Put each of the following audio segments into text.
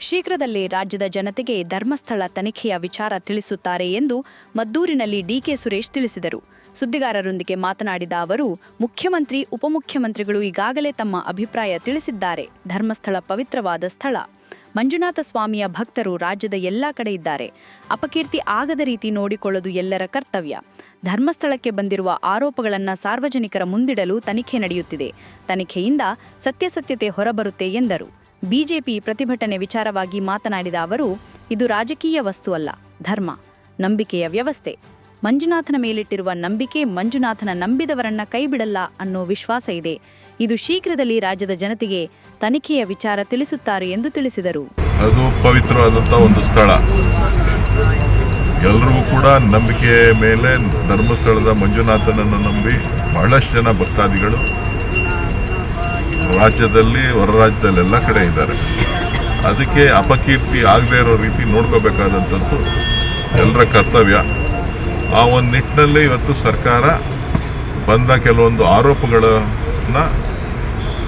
ಶೀಘ್ರದಲ್ಲೇ ರಾಜ್ಯದ ಜನತೆಗೆ ಧರ್ಮಸ್ಥಳ ತನಿಖೆಯ ವಿಚಾರ ತಿಳಿಸುತ್ತಾರೆ ಎಂದು ಮದ್ದೂರಿನಲ್ಲಿ ಡಿಕೆ ಸುರೇಶ್ ತಿಳಿಸಿದರು. ಸುದ್ದಿಗಾರರೊಂದಿಗೆ ಮಾತನಾಡಿದ ಅವರು, ಮುಖ್ಯಮಂತ್ರಿ, ಉಪಮುಖ್ಯಮಂತ್ರಿಗಳು ಈಗಾಗಲೇ ತಮ್ಮ ಅಭಿಪ್ರಾಯ ತಿಳಿಸಿದ್ದಾರೆ. ಧರ್ಮಸ್ಥಳ ಪವಿತ್ರವಾದ ಸ್ಥಳ. ಮಂಜುನಾಥ ಸ್ವಾಮಿಯ ಭಕ್ತರು ರಾಜ್ಯದ ಎಲ್ಲಾ ಕಡೆ ಇದ್ದಾರೆ. ಅಪಕೀರ್ತಿ ಆಗದ ರೀತಿ ನೋಡಿಕೊಳ್ಳೋದು ಎಲ್ಲರ ಕರ್ತವ್ಯ. ಧರ್ಮಸ್ಥಳಕ್ಕೆ ಬಂದಿರುವ ಆರೋಪಗಳನ್ನು ಸಾರ್ವಜನಿಕರ ಮುಂದಿಡಲು ತನಿಖೆ ನಡೆಯುತ್ತಿದೆ. ತನಿಖೆಯಿಂದ ಸತ್ಯಸತ್ಯತೆ ಹೊರಬರುತ್ತೆ ಎಂದರು. ಬಿಜೆಪಿ ಪ್ರತಿಭಟನೆ ವಿಚಾರವಾಗಿ ಮಾತನಾಡಿದ ಅವರು, ಇದು ರಾಜಕೀಯ ವಸ್ತು ಅಲ್ಲ, ಧರ್ಮ, ನಂಬಿಕೆಯ ವ್ಯವಸ್ಥೆ. ಮಂಜುನಾಥನ ಮೇಲಿಟ್ಟಿರುವ ನಂಬಿಕೆ ಮಂಜುನಾಥನ ನಂಬಿದವರನ್ನ ಕೈಬಿಡಲ್ಲ ಅನ್ನೋ ವಿಶ್ವಾಸ ಇದೆ. ಇದು ಶೀಘ್ರದಲ್ಲಿ ರಾಜ್ಯದ ಜನತೆಗೆ ತನಿಖೆಯ ವಿಚಾರ ತಿಳಿಸುತ್ತಾರೆ ಎಂದು ತಿಳಿಸಿದರು. ಅದು ಪವಿತ್ರವಾದಂಥ ಒಂದು ಸ್ಥಳ. ಎಲ್ರಿಗೂ ಕೂಡ ನಂಬಿಕೆ ಮೇಲೆ ಧರ್ಮಸ್ಥಳದ ಮಂಜುನಾಥನನ್ನು ನಂಬಿ ಬಹಳಷ್ಟು ಜನ ಭಕ್ತಾದಿಗಳು ರಾಜ್ಯದಲ್ಲಿ, ಹೊರ ರಾಜ್ಯದಲ್ಲಿ ಎಲ್ಲ ಕಡೆ ಇದ್ದಾರೆ. ಅದಕ್ಕೆ ಅಪಕೀರ್ತಿ ಆಗದೇ ಇರೋ ರೀತಿ ನೋಡ್ಕೋಬೇಕಾದಂಥದ್ದು ಎಲ್ಲರ ಕರ್ತವ್ಯ. ಆ ಒಂದು ನಿಟ್ಟಿನಲ್ಲಿ ಇವತ್ತು ಸರ್ಕಾರ ಬಂದ ಕೆಲವೊಂದು ಆರೋಪಗಳನ್ನು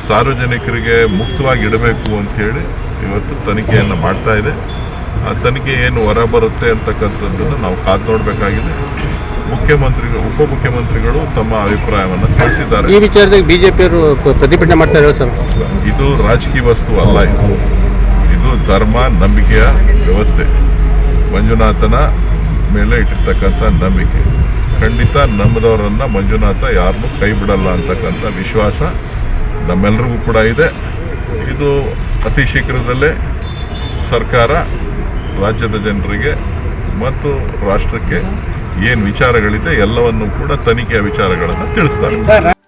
ಸಾರ್ವಜನಿಕರಿಗೆ ಮುಕ್ತವಾಗಿ ಇಡಬೇಕು ಅಂಥೇಳಿ ಇವತ್ತು ತನಿಖೆಯನ್ನು ಮಾಡ್ತಾ ಇದೆ. ಆ ತನಿಖೆ ಏನು ಹೊರ ಬರುತ್ತೆ ಅಂತಕ್ಕಂಥದ್ದನ್ನು ನಾವು ಕಾದು ನೋಡಬೇಕಾಗಿದೆ. ಮುಖ್ಯಮಂತ್ರಿಗಳು ಉಪಮುಖ್ಯಮಂತ್ರಿಗಳು ತಮ್ಮ ಅಭಿಪ್ರಾಯವನ್ನು ತಿಳಿಸಿದ್ದಾರೆ. ಈ ವಿಚಾರದಲ್ಲಿ ಬಿಜೆಪಿಯವರು ಪ್ರತಿಭಟನೆ ಮಾಡ್ತಾರೆ ಸರ್. ಇದು ರಾಜಕೀಯ ವಸ್ತು ಅಲ್ಲ ಇದು. ಇದು ಧರ್ಮ ನಂಬಿಕೆಯ ವ್ಯವಸ್ಥೆ. ಮಂಜುನಾಥನ ಮೇಲೆ ಇಟ್ಟಿರ್ತಕ್ಕಂಥ ನಂಬಿಕೆ. ಖಂಡಿತ ನಂಬಿದವರನ್ನು ಮಂಜುನಾಥ ಯಾರನ್ನೂ ಕೈ ಬಿಡಲ್ಲ ಅಂತಕ್ಕಂಥ ವಿಶ್ವಾಸ ನಮ್ಮೆಲ್ಲರಿಗೂ ಕೂಡ ಇದೆ. ಇದು ಅತಿ ಶೀಘ್ರದಲ್ಲೇ ಸರ್ಕಾರ ರಾಜ್ಯದ ಜನರಿಗೆ ಮತ್ತು ರಾಷ್ಟ್ರಕ್ಕೆ ಏನು ವಿಚಾರಗಳಿದೆ ಎಲ್ಲವನ್ನು ಕೂಡ ತನಿಖೆಯ ವಿಚಾರಗಳನ್ನು ತಿಳಿಸ್ತಾರೆ.